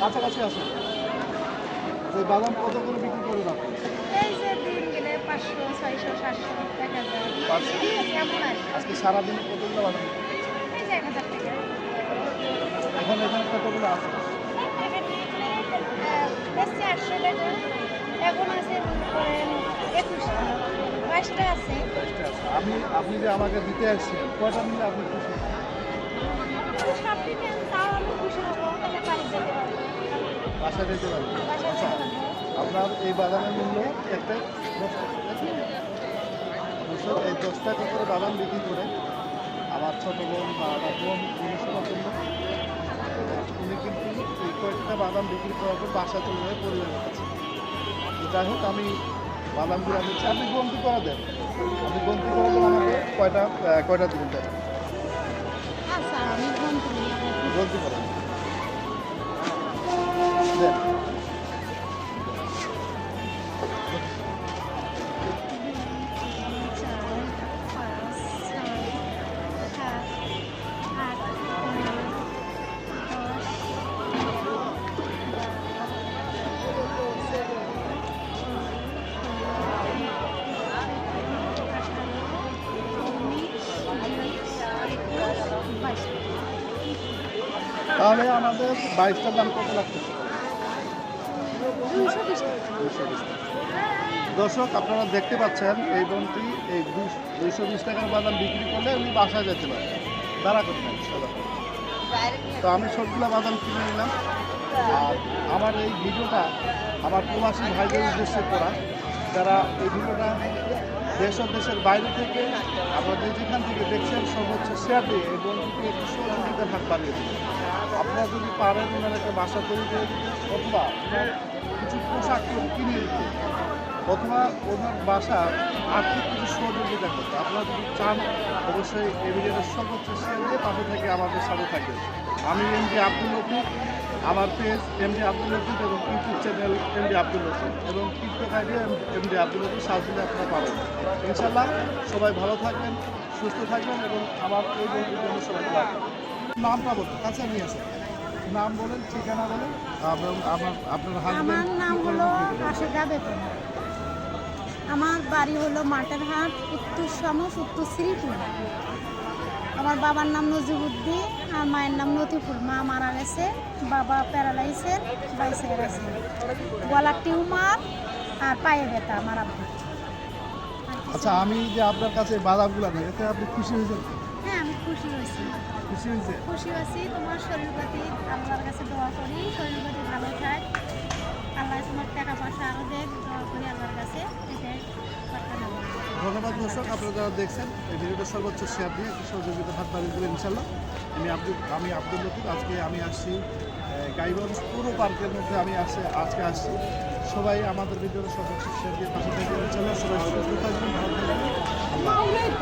কাছাকাছি আসেন সেই বাদাম কত করে বিক্রি করে রাখেন যে দিন পাঁচশো ছয়শো সাতশো এক হাজার। পাঁচশো? কেমন আর কি? আজকে সারাদিনে কতগুলো বাদাম যে এখন এখানে কতগুলো আছে? এখন আছে করেন একুশটা আছে। আপনি আপনি যে আমাকে দিতে আসছেন কয়টা নিলে আপনি খুশি? সব দিকে তাও আমি খুশি হব। তাহলে বাড়ি যেতে পারব বাসায় দিতে পারবেন আচ্ছা আপনার এই বাদামের মূল্য একটা দশ এই দশ টাকা করে বাদাম বিক্রি করে আমার ছোট বোন বা আমার বোন জন্য উনি কিন্তু এই কয়েকটা বাদাম বিক্রি করার পর বাসা চলে যায় পরিবারের কাছে। যাই হোক আমি বাদামগুলো দিচ্ছি। আপনি গন্তি করা দেন। আপনি গন্তি করে দেন আমাকে কয়টা কয়টা দিন দেন করি গন্তি করেন তাহলে আমাদের বাইশটার দাম কত লাগতেছে। দর্শক, আপনারা দেখতে পাচ্ছেন এই বোনটি, এই দুইশো বিশ টাকার বাদাম বিক্রি করলে উনি বাসায় যেতে পারেন দাঁড়া করতেন তো আমি সবগুলো বাদাম কিনে নিলাম। আর আমার এই ভিডিওটা আমার প্রবাসী ভাইদের উদ্দেশ্যে করা। যারা এই ভিডিওটা দেশ ও দেশের বাইরে থেকে আপনাদের যেখান থেকে দেখছেন সর্বোচ্চ এবং সহযোগিতা হাত বাড়িয়ে দিন আপনারা যদি পারেন ওনার একটা বাসা তৈরি করে অথবা কিছু পোশাক কিনে দিতে, অথবা ওনার বাসা আর্থিক কিছু সহযোগিতা করতে। আপনারা যদি চান, অবশ্যই এই ভিডিওটা সর্বোচ্চ তাদের পাশে থেকে আমাদের সাথে থাকবেন। আমি এম ডি আব্দুল লতিফ আমার page M D Abdul Latif এবং YouTube channel M D Abdul Latif এবং TikTok ID M D Abdul Latif search দিলে আপনারা পাবেন। ইনশাল্লাহ সবাই ভালো থাকবেন সুস্থ থাকবেন এবং আমার এই বন্ধুর জন্য সবাই। নামটা বলুন কাছে নিয়ে আসেন। নাম বলেন ঠিকানা বলেন এবং আমার আপনার আমার নাম হলো রাশেদা বেগম আমার বাড়ি হলো মাটারহাট উত্তর সমস উত্তর শ্রীপুর আমার বাবার নাম নজিবুদ্দিন আর মায়ের নাম নথিপুর। মা মারা গেছে বাবা প্যারালাইসের বাইসের আছে গলার টিউমার আর পায়ে ব্যথা আমার আব্বু আচ্ছা আমি যে আপনার কাছে বাদামগুলো নেই এতে আপনি খুশি হয়েছেন? হ্যাঁ আমি খুশি হয়েছি। খুশি হয়েছে খুশি আছি তোমার শরীর প্রতি আল্লাহর কাছে দোয়া করি শরীর প্রতি ভালো থাক। আল্লাহ তোমার টাকা পয়সা আরও দেখ দোয়া করি আল্লাহর কাছে। ধন্যবাদ দর্শক, আপনারা যারা দেখছেন, এই ভিডিওটা সর্বোচ্চ শেয়ার দিয়ে একটু সহযোগিতা হাত বাড়িয়ে দেবেন ইনশাল্লাহ আমি আব্দুল আমি আব্দুল লতিফ, আজকে আমি আসছি গাইবন পুরো পার্কের মধ্যে আমি আসে, আজকে আসছি। সবাই আমাদের ভিডিওটা সর্বোচ্চ শেয়ার দিয়ে পাশে থাকবেন ইনশাল্লাহ সবাই সুস্থ থাকবেন, ভালো থাকবেন।